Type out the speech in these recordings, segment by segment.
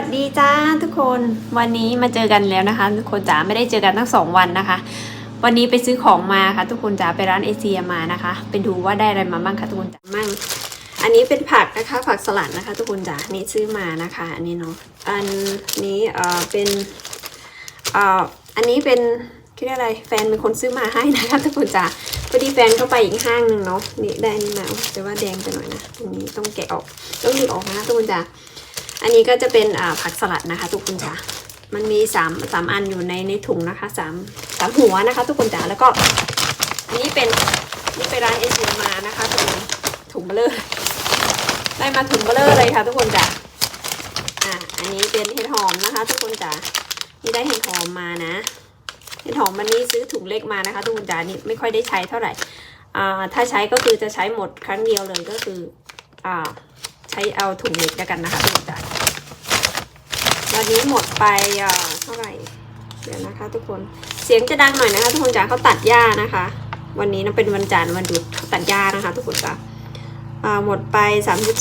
วัสดีจ้าทุกคนวันนี้มาเจอกันแล้วนะคะ ทุกคนจ๋าไม่ได้เจอกันทั้งสองวันนะคะ วันนี้ไปซื้อของมาค่ะ ทุกคนจ๋าไปร้านเอเชียมานะคะไปดูว่าได้อะไรมาบ้างค่ะทุกคนจ๋ามั่งอันนี้เป็นผักนะคะ ผักสลัดนะคะ ทุกคนจ๋านี่ซื้อมานะคะ อันนี้เนาะอันนี้เอ่อเป็นเอ่ออันนี้เป็นคิดอะไรแฟนเป็นคนซื้อมาให้นะคะ ทุกคนจ๋าพอดีแฟนเข้าไปอีกห้างหนึ่งเนาะนี่ได้อันนี่มาแต่ว่าแดงไปหน่อยนะตรงนี้ต้องแกะออกต้องหยิบออกนะทุกคนจ๋า อันนี้ก็จะเป็นผักสลัดนะคะ ทุกคนจ๋ามันมีสามสามอันอยู่ในในถุงนะคะสามสามหัวนะคะ ทุกคนจ๋าแล้วก็อันนี้เป็นนี่ไปร้านเอเชียมานะคะทุกคนถุงเบลเลอร์ได้มาถุงเบลเลอร์เลยค่ะ ทุกคนจ๋าอ่าอันนี้เป็นเห็ดหอมนะคะ ทุกคนจ๋านี่ได้เห็ดหอมมานะเห็ดหอมวันนี้ซื้อถุงเล็กมานะคะ ทุกคนจ๋านี่ไม่ค่อยได้ใช้เท่าไหร่อ่าถ้าใช้ก็คือจะใช้หมดครั้งเดียวเลยก็คืออ่า ใช้เอาถุงเล็กแล้วกันนะคะทุกคนจ๋าวันนี้หมดไปเท่าไหร่เดี๋ยวนะคะ ทุกคนเสียงจะดังหน่อยนะคะ ทุกคนจ๋าเขาตัดหญ้านะคะ วันนี้นะเป็นวันจันทร์วันหยุดเขาตัดหญ้านะคะ ทุกคนจ๋าหมดไป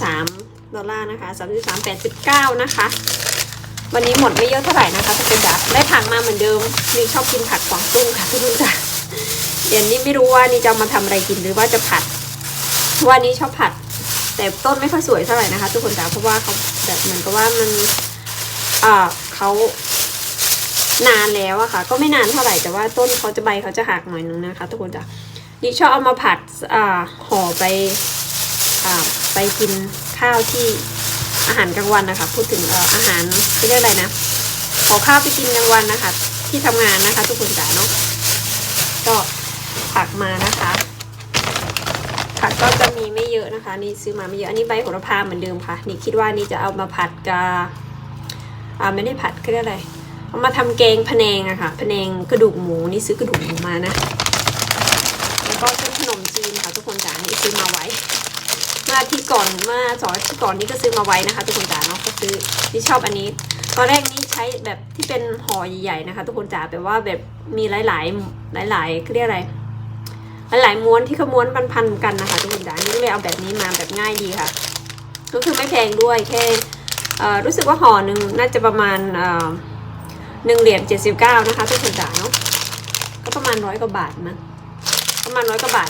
33ดอลลาร์นะคะ33.89นะคะ วันนี้หมดไม่เยอะเท่าไหร่นะคะทุกคนจ๋าได้ผักมาเหมือนเดิมนี่ชอบกินผักกวางตุ้งค่ะทุกคนจ๋าเดี๋ยวนี้ไม่รู้ว่านี่จะมาทำอะไรกินหรือว่าจะผัดว่านี่ชอบผัด แต่ต้นไม่ค่อยสวยเท่าไหร่นะคะ ทุกคนจ๋าเพราะว่าเขาแบบเหมือนกับว่ามันอ่าเขานานแล้วอะค่ะ ก็ไม่นานเท่าไหร่แต่ว่าต้นเขาจะใบเขาจะหักหน่อยนึงนะคะ ทุกคนจ๋านี่ชอบเอามาผัดอ่าห่อไปอ่าไปกินข้าวที่อาหารกลางวันนะคะ พูดถึงอ่ออาหารเรียกอะไรนะขอข้าวไปกินกลางวันนะคะ ที่ทำงานนะคะ ทุกคนจ๋าเนาะก็ผักมานะคะ ผักก็จะมีไม่เยอะนะคะ นี่ซื้อมาไม่เยอะ อันนี้ใบโหระพาเหมือนเดิมค่ะ นี่คิดว่านี่จะเอามาผัดกับอ่าไม่ได้ผัดก็เรียกอะไรเอามาทำแกงพะแนงอะค่ะพะแนงกระดูกหมูนี่ซื้อกระดูกหมูมานะ แล้วก็เส้นขนมจีนค่ะทุกคนจ๋านี่ซื้อมาไว้เมื่อที่ก่อนเมื่อสองทิตย์ก่อนนี่ก็ซื้อมาไว้นะคะ ทุกคนจ๋าเนาะก็ซื้อนี่ชอบอันนี้ตอนแรกนี่ใช้แบบที่เป็นห่อใหญ่ๆนะคะ ทุกคนจ๋าแบบว่าแบบมีหลายๆหลายๆเรียกอะไร หลายๆม้วนที่เขาม้วนพันๆกันนะคะทุกคนจ๋านี่ก็เลยเอาแบบนี้มาแบบง่ายดีค่ะ ก็คือไม่แพงด้วยแค่รู้สึกว่าห่อหนึ่งน่าจะประมาณหนึ่งเหรียญเจ็ดสิบเก้านะคะทุกคนจ๋าเนาะก็ประมาณร้อยกว่าบาทนะประมาณร้อยกว่าบาท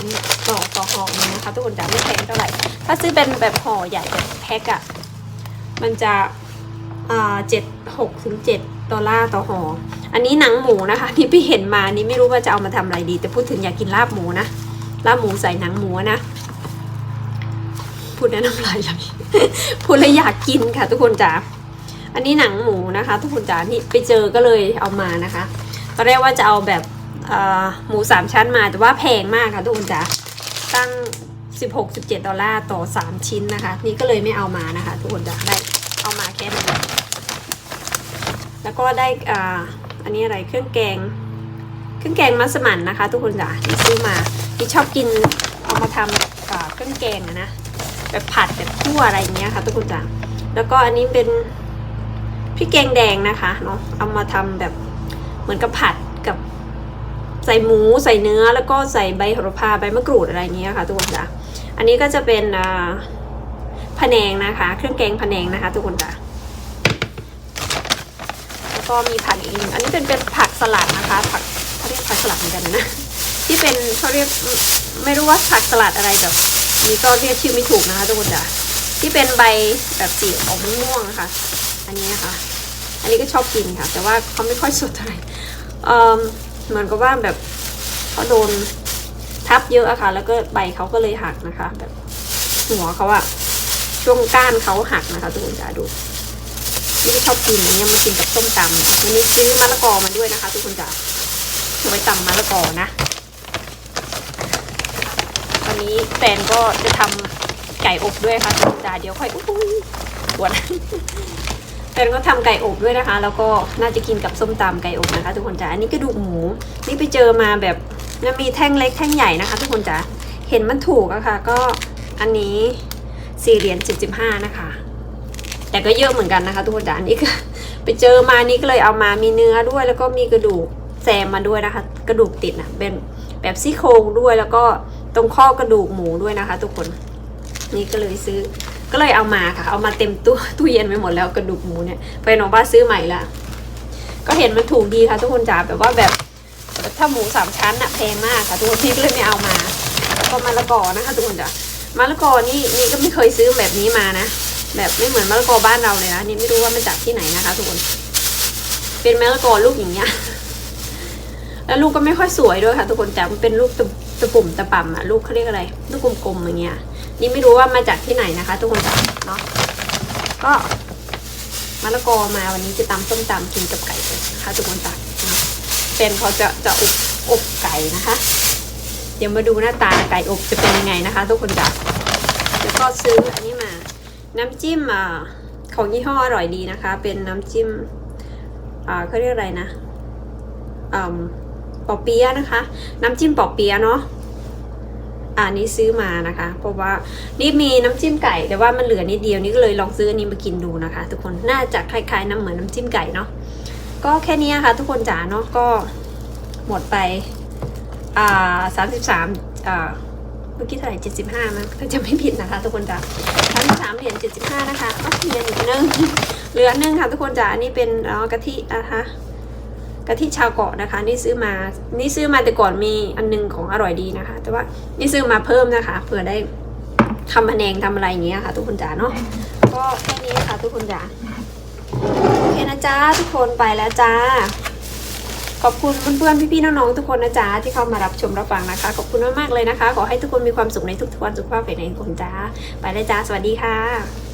ต่อต่อห่อนึงนะคะทุกคนจ๋าไม่แพงเท่าไหร่ถ้าซื้อเป็นแบบห่อใหญ่แบบแพ็คอะมันจะ เจ็ดหกถึงเจ็ดดอลลาร์ต่อห่ออันนี้หนังหมูนะคะที่พี่เห็นมานี่ไม่รู้ว่าจะเอามาทำอะไรดี แต่พูดถึงอยากกินลาบหมูนะลาบหมูใส่หนังหมูนะพูดแล้น้ำลายไหลพูดแล้วอยากกินค่ะ ทุกคนจ๋าอันนี้หนังหมูนะคะ ทุกคนจ๋านี่ไปเจอก็เลยเอามานะคะตอนแรกว่าจะเอาแบบหมูสามชั้นมาแต่ว่าแพงมากค่ะทุกคนจ๋าตั้ง 16-17 ดอลลาร์ต่อ 3 ชิ้นนะคะ นี่ก็เลยไม่เอามานะคะ ทุกคนจ๋าได้เอามาแค่นี้ แล้วก็ได้อ่าอันนี้อะไรเครื่องแกง เครื่องแกงมัสมั่นนะคะ ทุกคนจ๋าที่ซื้อมาที่ชอบกินเอามาทำเครื่องแกงนะแบบผัดแบบคั่วอะไรอย่างเงี้ยค่ะ ทุกคนจ๋าแล้วก็อันนี้เป็นพริกแกงแดงนะคะเนาะเอามาทำแบบเหมือนกับผัดกับใส่หมูใส่เนื้อแล้วก็ใส่ใบโหระพาใบมะกรูดอะไรอย่างเงี้ยค่ะ ทุกคนจ๋าอันนี้ก็จะเป็นอ่าพะแนงนะคะ เครื่องแกงพะแนงนะคะ ทุกคนจ๋าแล้ว ก็มีผักอีกหนึ่งอันนี้เป็นเป็นผักสลัดนะคะผักเขาเรียกผักสลัดเหมือนกันนะที่เป็นเขาเรียกไม่รู้ว่าผักสลัดอะไรแบบนี้ก็เรียกชื่อไม่ถูกนะคะทุกคนจ้ะที่เป็นใบแบบสีออกม่วงๆอะค่ะอันนี้นะคะ อันนี้ก็ชอบกินค่ะ แต่ว่าเขาไม่ค่อยสดเท่าไหร่เออเหมือนกับว่าแบบเขาโดนทับเยอะอะค่ะ แล้วก็ใบเขาก็เลยหักนะคะ แบบหัวเขาอะช่วงก้านเขาหักนะคะทุกคนจ้ะดู นี่ชอบกินอันนี้มากินกับส้มตำวันนี้ซื้อมะละกอมาด้วยนะคะ ทุกคนจ๋าเอาไว้ตำมะละกอนะวันนี้แฟนก็จะทำไก่อบด้วยค่ะทุกคนจ๋าเดี๋ยวค่อยอุ้ยปวดแฟนก็ทำไก่อบด้วยนะคะ แล้วก็น่าจะกินกับส้มตำไก่อบนะคะ ทุกคนจ๋าอันนี้กระดูกหมู นี่ไปเจอมาแบบมันมีแท่งเล็กแท่งใหญ่นะคะ ทุกคนจ๋าเห็นมันถูกอะค่ะ ก็อันนี้สี่เหรียญเจ็ดสิบห้านะคะ แต่ก็เยอะเหมือนกันนะคะ ทุกคนจ๋าอันนี้ก็ไปเจอมานี่ก็เลยเอามามีเนื้อด้วย แล้วก็มีกระดูกแซมมาด้วยนะคะ กระดูกติดนะเป็นแบบซี่โครงด้วยแล้วก็ตรงข้อกระดูกหมูด้วยนะคะ ทุกคนนี่ก็เลยซื้อก็เลยเอามาค่ะ เอามาเต็มตู้ตู้เย็นไปหมดแล้วกระดูกหมูเนี่ยแฟนของบ้าซื้อใหม่ละก็เห็นมันถูกดีค่ะ ทุกคนจ๋าแบบว่าแบบถ้าหมูสามชั้นอะแพงมากค่ะ ทุกคนพี่ก็เลยไม่เอามาแล้วก็มะละกอนะคะ ทุกคนจ๋ามะละกอนี่นี่ก็ไม่เคยซื้อแบบนี้มานะ แบบไม่เหมือนมะละกอบ้านเราเลยนะนี่ไม่รู้ว่ามันจากที่ไหนนะคะทุกคนเป็นมะละกอลูกอย่างเงี้ยแล้วลูกก็ไม่ค่อยสวยด้วยค่ะ ทุกคนจ๋ามันเป็นลูกตะตะปุ่มตะป่ำอะลูกเขาเรียกอะไร ลูกกลมๆอย่างเงี้ย นี่ไม่รู้ว่ามาจากที่ไหนนะคะ ทุกคนจ๋าเนาะก็มะละกอมาวันนี้จะตำส้มตำกินกับไก่เลยนะคะทุกคนจ๋าเนาะเป็นเขาจะจะอบอบไก่นะคะ เดี๋ยวมาดูหน้าตาไก่อบจะเป็นยังไงนะคะ ทุกคนจ๋าแล้วก็ซื้ออันนี้มา น้ำจิ้มอ่าของยี่ห้ออร่อยดีนะคะ เป็นน้ำจิ้มอ่าเขาเรียกอะไรนะอ่าปอเปี๊ยะนะคะ น้ำจิ้มปอเปี๊ยะเนาะอ่านี้ซื้อมานะคะ เพราะว่านี่มีน้ำจิ้มไก่ แต่ว่ามันเหลือนิดเดียวนี่ก็เลยลองซื้ออันนี้มากินดูนะคะ ทุกคนน่าจะคล้ายๆน้ำเหมือนน้ำจิ้มไก่เนาะก็แค่นี้ค่ะ ทุกคนจ๋าเนาะก็หมดไปอ่าสามสิบสามอ่า เมื่อกี้เท่าไหร่เจ็ดสิบห้ามั้งถ้าจะไม่ผิดนะคะทุกคนจ๋าสามสิบสามเหรียญเจ็ดสิบห้านะคะก็เหรียญอีกนึงเหลืออันนึงค่ะทุกคนจ๋าอันนี้เป็นอ๋อกะทินะคะกะทิชาวเกาะนะคะ นี่ซื้อมา นี่ซื้อมาแต่ก่อนมีอันนึงของอร่อยดีนะคะ แต่ว่านี่ซื้อมาเพิ่มนะคะเผื่อได้ทำพะแนงทำอะไรอย่างเงี้ยค่ะ ทุกคนจ๋าเนาะก็แค่นี้ค่ะ ทุกคนจ๋าโอเคนะจ๊ะทุกคนไปแล้วจ้า ขอบคุณเพื่อนๆพี่ๆน้องๆทุกคนนะจ๊ะที่เข้ามารับชมรับฟังนะคะ ขอบคุณมากๆเลยนะคะ ขอให้ทุกคนมีความสุขในทุกๆวันสุขภาพแข็งแรงทุกคนจ้าไปเลยจ้าสวัสดีค่ะ